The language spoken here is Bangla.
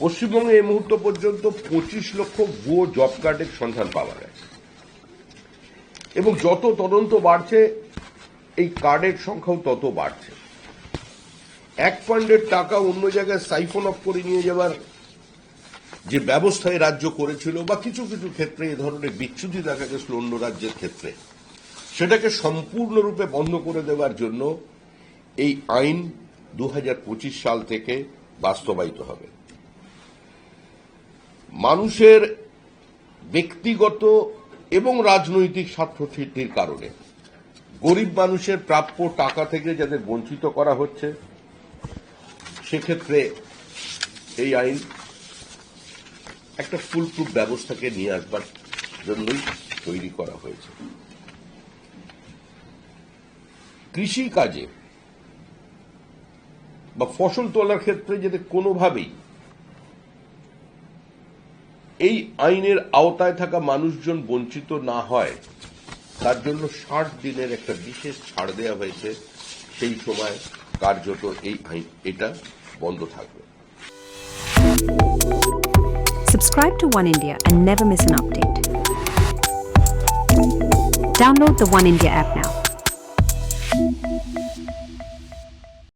পশ্চিমবঙ্গে এই মুহূর্ত পর্যন্ত পঁচিশ লক্ষ ভুয়ো জব কার্ডের সন্ধান পাওয়া গেছে। এবং যত তদন্ত বাড়ছে, এই কার্ডের সংখ্যাও তত বাড়ছে। এক ফান্ডের টাকা অন্য জায়গায় সাইফন অফ করে নিয়ে যাওয়ার যে ব্যবস্থায় রাজ্য করেছিল বা কিছু কিছু ক্ষেত্রে এ ধরনের বিচ্যুতি দেখা গেছিল অন্য রাজ্যের ক্ষেত্রে, সেটাকে সম্পূর্ণরূপে বন্ধ করে দেওয়ার জন্য এই আইন দু হাজার পঁচিশ সাল থেকে বাস্তবায়িত হবে। মানুষের ব্যক্তিগত এবং রাজনৈতিক স্বার্থসিদ্ধির কারণে। গরিব মানুষের প্রাপ্য টাকা থেকে যাদের বঞ্চিত করা হচ্ছে, সেক্ষেত্রে এই আইন একটা ফুলপ্রুফ ব্যবস্থাকে নিয়ে আসবার জন্যই তৈরি করা হয়েছে। কৃষি কাজে বা ফসল তোলার ক্ষেত্রে যাতে কোনোভাবেই এই আইনের আওতায় থাকা মানুষজন বঞ্চিত না হয়, তার জন্য ষাট দিনের একটা বিশেষ ছাড় দেওয়া হয়েছে সেই সময় কার্যত এই আইন, এটা বন্ধ থাকবে Subscribe to One India and never miss an update. Download the One India app now.